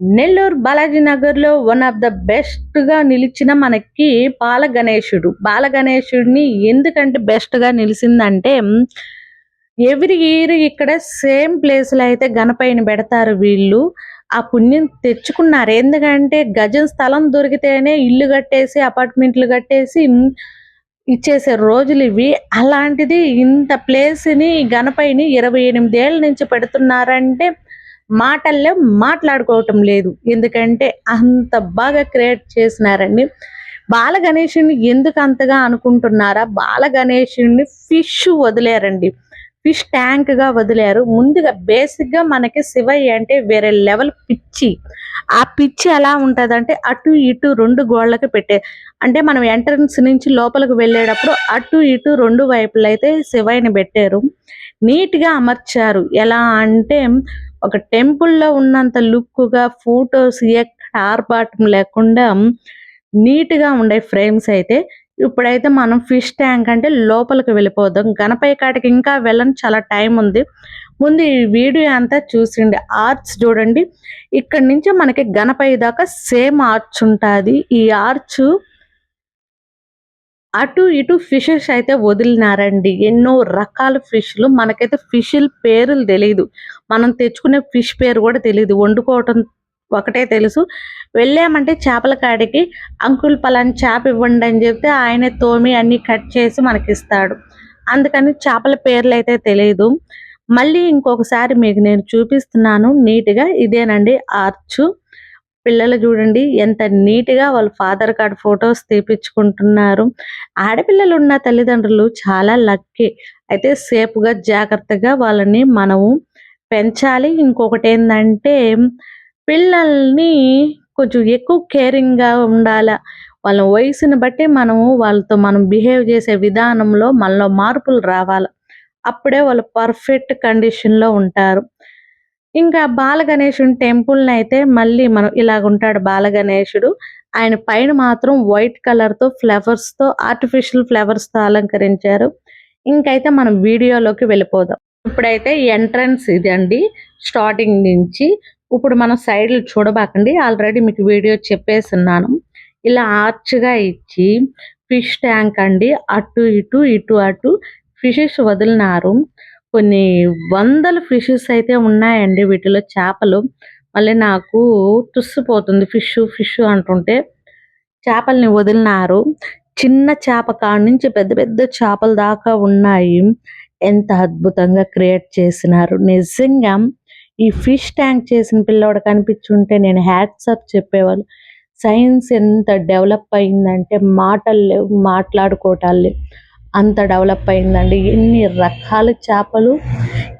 నెల్లూరు బాలాజీ నగర్లో one of the బెస్ట్గా నిలిచిన మనకి బాల గణేశుడు బాల గణేశుడిని ఎందుకంటే బెస్ట్గా నిలిచిందంటే ఎవ్రీ ఇయర్ ఇక్కడ సేమ్ ప్లేస్లో అయితే గణపైన పెడతారు వీళ్ళు. ఆ పుణ్యం తెచ్చుకున్నారు. ఎందుకంటే గజం స్థలం దొరికితేనే ఇల్లు కట్టేసి అపార్ట్మెంట్లు కట్టేసి ఇచ్చేసే రోజులు ఇవి. అలాంటిది ఇంత ప్లేస్ని గణపైని ఇరవై ఎనిమిది ఏళ్ళ నుంచి పెడుతున్నారంటే మాటల్లో మాట్లాడుకోవటం లేదు. ఎందుకంటే అంత బాగా క్రియేట్ చేసినారండి. బాల గణేషుని ఎందుకు అంతగా అనుకుంటున్నారా? బాల గణేషుని ఫిష్ వదిలేరండి. ఫిష్ ట్యాంక్గా వదిలేరు. ముందుగా బేసిక్గా మనకి శివయ్య అంటే వేరే లెవెల్ పిచ్చి. ఆ పిచ్చి ఎలా ఉంటదంటే అటు ఇటు రెండు గోళ్ళకి పెట్టే అంటే మనం ఎంట్రన్స్ నుంచి లోపలికి వెళ్ళేటప్పుడు అటు ఇటు రెండు వైపులైతే అయితే శివయ్యని పెట్టారు. నీట్గా అమర్చారు. ఎలా అంటే ఒక టెంపుల్లో ఉన్నంత లుక్గా ఫొటోస్ ఎక్కడ ఆర్భాటం లేకుండా నీట్గా ఉండే ఫ్రేమ్స్ అయితే ఇప్పుడైతే మనం ఫిష్ ట్యాంక్ అంటే లోపలికి వెళ్ళిపోదాం. గణపయ్య కాటికి ఇంకా వెళ్ళని చాలా టైం ఉంది. ముందు ఈ వీడియో అంతా చూసిండి. ఆర్చ్ చూడండి. ఇక్కడ నుంచి మనకి గణపయ్య దాకా సేమ్ ఆర్చ్ ఉంటుంది. ఈ ఆర్చ్ అటు ఇటు ఫిషెస్ అయితే వదిలినారండి. ఎన్నో రకాల ఫిష్లు. మనకైతే ఫిష్ల పేర్లు తెలియదు మనం తెచ్చుకునే ఫిష్ పేరు కూడా తెలియదు వండుకోవటం ఒకటే తెలుసు. వెళ్ళామంటే చేపల కాడికి అంకుల్ పలాని చేప ఇవ్వండి అని చెప్తే ఆయన తోమి అన్ని కట్ చేసి మనకిస్తాడు. అందుకని చేపల పేర్లు అయితే తెలియదు మళ్ళీ ఇంకొకసారి మీకు నేను చూపిస్తున్నాను. నీట్గా ఇదేనండి ఆర్చు. పిల్లలు చూడండి ఎంత నీట్గా వాళ్ళ ఫాదర్ కార్డ్ ఫొటోస్ తీపించుకుంటున్నారు ఆడపిల్లలు ఉన్న తల్లిదండ్రులు చాలా లక్కీ. అయితే సేఫ్గా జాగ్రత్తగా వాళ్ళని మనము పెంచాలి. ఇంకొకటి ఏంటంటే పిల్లల్ని కొంచెం ఎక్కువ కేరింగ్గా ఉండాల. వాళ్ళ వయసుని బట్టి మనము వాళ్ళతో మనం బిహేవ్ చేసే విధానంలో మనలో మార్పులు రావాలి. అప్పుడే వాళ్ళు పర్ఫెక్ట్ కండిషన్లో ఉంటారు. ఇంకా బాలగణేశుని టెంపుల్ని అయితే మళ్ళీ మనం ఇలాగుంటాడు ఉంటాడు బాల ఆయన పైన మాత్రం వైట్ కలర్తో ఫ్లవర్స్తో ఆర్టిఫిషియల్ ఫ్లవర్స్తో అలంకరించారు. ఇంకైతే మనం వీడియోలోకి వెళ్ళిపోదాం. ఇప్పుడైతే ఎంట్రన్స్ ఇదండి స్టార్టింగ్ నుంచి. ఇప్పుడు మనం సైడ్లు చూడబాకండి. ఆల్రెడీ మీకు వీడియో చెప్పేస్తున్నాను ఇలా ఆర్చ్గా ఇచ్చి ఫిష్ ట్యాంక్ అండి. అటు ఇటు ఇటు అటు ఫిషెస్ వదిలినారు. కొన్ని వందల ఫిషెస్ అయితే ఉన్నాయండి వీటిలో చేపలు. మళ్ళీ నాకు తుస్సిపోతుంది ఫిష్ ఫిష్ అంటుంటే చేపల్ని వదిలినారు. చిన్న చేప కాడ నుంచి పెద్ద పెద్ద చేపల దాకా ఉన్నాయి. ఎంత అద్భుతంగా క్రియేట్ చేసినారు. నిజంగా ఈ ఫిష్ ట్యాంక్ చేసిన పిల్లోడు కనిపించుంటే నేను హ్యాట్సప్ చెప్పేవాళ్ళు. సైన్స్ ఎంత డెవలప్ అయిందంటే మాటలు లేవు మాట్లాడుకోవటాలు లేవు. అంత డెవలప్ అయిందండి. ఎన్ని రకాల చేపలు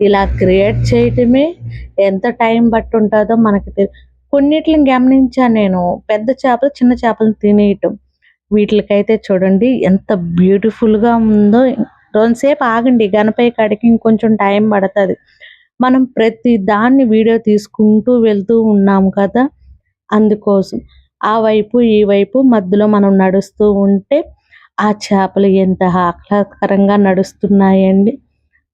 ఇలా క్రియేట్ చేయటమే ఎంత టైం బట్టి ఉంటుందో మనకి తెలియదు కొన్నిటిని గమనించాను నేను. పెద్ద చేపలు చిన్న చేపలు తినేయటం. వీటికైతే చూడండి ఎంత బ్యూటిఫుల్గా ఉందో. రెండుసేపు ఆగండి గనపై కాడికి ఇంకొంచెం టైం పడుతుంది. మనం ప్రతి దాన్ని వీడియో తీసుకుంటూ వెళ్తూ ఉన్నాం కదా. అందుకోసం. ఆ వైపు ఈ వైపు మధ్యలో మనం నడుస్తూ ఉంటే ఆ చేపలు ఎంత ఆహ్లాదకరంగా నడుస్తున్నాయండి.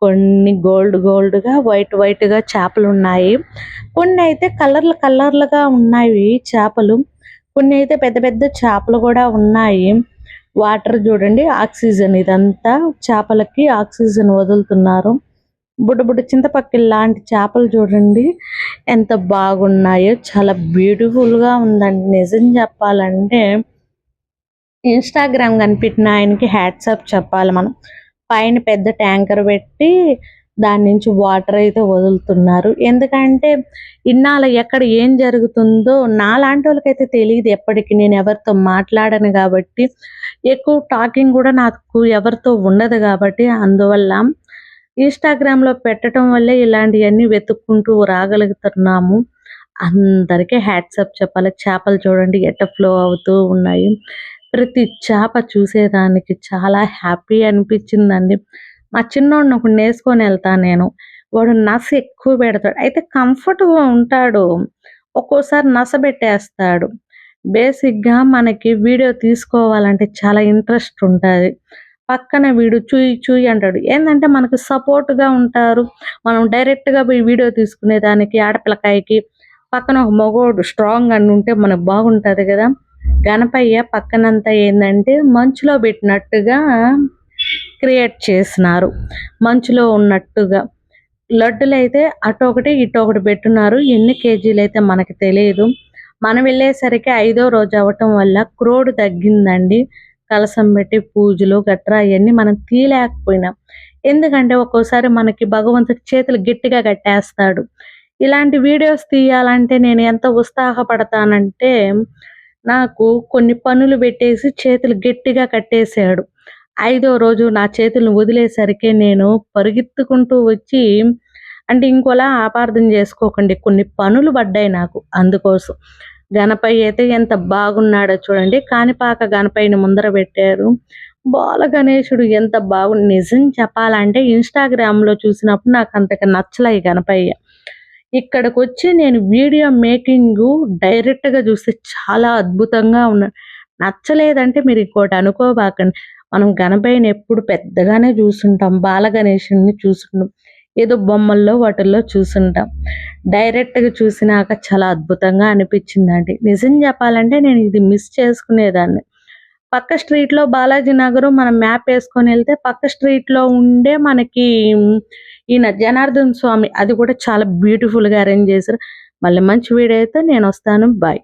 కొన్ని గోల్డ్ గోల్డ్గా వైట్ వైట్గా చేపలు ఉన్నాయి కొన్ని అయితే కలర్లు కలర్లుగా ఉన్నాయి చేపలు. కొన్ని అయితే పెద్ద పెద్ద చేపలు కూడా ఉన్నాయి. వాటర్ చూడండి ఆక్సిజన్. ఇదంతా చేపలకి ఆక్సిజన్ వదులుతున్నారు. బుడ్డ బుడ్డ చింతపక్కి లాంటి చేపలు చూడండి ఎంత బాగున్నాయో. చాలా బ్యూటిఫుల్గా ఉందండి. నిజం చెప్పాలంటే ఇన్స్టాగ్రామ్ కనిపెట్టిన ఆయనకి హ్యాట్సాప్ చెప్పాలి మనం. పైన పెద్ద ట్యాంకర్ పెట్టి దాని నుంచి వాటర్ అయితే వదులుతున్నారు. ఎందుకంటే ఇన్నాళ్ళ ఎక్కడ ఏం జరుగుతుందో నాలాంటి వాళ్ళకైతే తెలియదు ఎప్పటికీ. నేను ఎవరితో మాట్లాడను కాబట్టి ఎక్కువ టాకింగ్ కూడా నాకు ఎవరితో ఉండదు కాబట్టి అందువల్ల ఇన్స్టాగ్రామ్లో పెట్టడం వల్లే ఇలాంటివన్నీ వెతుక్కుంటూ రాగలుగుతున్నాము. అందరికీ హ్యాట్సప్ చెప్పాలి. చేపలు చూడండి ఎట్ట ఫ్లో అవుతూ ఉన్నాయి. ప్రతి చేప చూసేదానికి చాలా హ్యాపీ అనిపించిందండి. మా చిన్నోడిని ఒకటి నేసుకొని వెళ్తాను నేను. వాడు నస ఎక్కువ పెడతాడు. అయితే కంఫర్ట్గా ఉంటాడు. ఒక్కోసారి నస పెట్టేస్తాడు. బేసిక్గా మనకి వీడియో తీసుకోవాలంటే చాలా ఇంట్రెస్ట్ ఉంటుంది. పక్కన వీడు చూయి చూయి అంటాడు. ఏంటంటే మనకు సపోర్ట్గా ఉంటారు. మనం డైరెక్ట్గా పోయి వీడియో తీసుకునే దానికి ఆడపిల్లకాయకి పక్కన ఒక మగోడు స్ట్రాంగ్ అని ఉంటే మనకు బాగుంటది కదా. గణపయ్య పక్కనంతా ఏంటంటే మంచులో పెట్టినట్టుగా క్రియేట్ చేసినారు. మంచులో ఉన్నట్టుగా. లడ్డులు అయితే అటు ఒకటి ఇటు ఒకటి పెట్టున్నారు. ఎన్ని కేజీలు అయితే మనకి తెలియదు. మనం వెళ్ళేసరికి ఐదో రోజు అవ్వటం వల్ల క్రోడ్ తగ్గిందండి. కలసం పెట్టి పూజలు గట్రా అవన్నీ మనం తీయలేకపోయినాం. ఎందుకంటే ఒక్కోసారి మనకి భగవంతుడి చేతులు గట్టిగా కట్టేస్తాడు. ఇలాంటి వీడియోస్ తీయాలంటే నేను ఎంత ఉత్సాహపడతానంటే నాకు కొన్ని పనులు పెట్టేసి చేతులు గట్టిగా కట్టేశాడు. ఐదో రోజు నా చేతులను వదిలేసరికి నేను పరిగెత్తుకుంటూ వచ్చి అంటే ఇంకోలా ఆపార్థం చేసుకోకండి కొన్ని పనులు పడ్డాయి నాకు అందుకోసం. గణపయ్య అయితే ఎంత బాగున్నాడో చూడండి. కానిపాక గణపయ్యని ముందర పెట్టారు. బాల గణేశుడు ఎంత బాగు నిజం చెప్పాలంటే ఇన్స్టాగ్రామ్లో చూసినప్పుడు నాకు అంతగా నచ్చలే ఈ గణపయ్య. ఇక్కడికి వచ్చి నేను వీడియో మేకింగ్ డైరెక్ట్గా చూస్తే చాలా అద్భుతంగా ఉన్నా నచ్చలేదంటే మీరు ఇంకోటి అనుకోబాకండి. మనం గణపయ్యని ఎప్పుడు పెద్దగానే చూసుంటాం బాలగణేషుని చూసుకుంటాం ఏదో బొమ్మల్లో వాటిల్లో చూసుంటాం. డైరెక్ట్గా చూసినాక చాలా అద్భుతంగా అనిపించిందండి. నిజం చెప్పాలంటే నేను ఇది మిస్ చేసుకునేదాన్ని. పక్క స్ట్రీట్లో బాలాజీ నగర్ మనం మ్యాప్ వేసుకొని వెళ్తే పక్క స్ట్రీట్లో ఉండే మనకి ఈయన జనార్దన్ స్వామి అది కూడా చాలా బ్యూటిఫుల్గా అరేంజ్ చేశారు. మళ్ళీ మంచి వీడియో అయితే నేను వస్తాను. బాయ్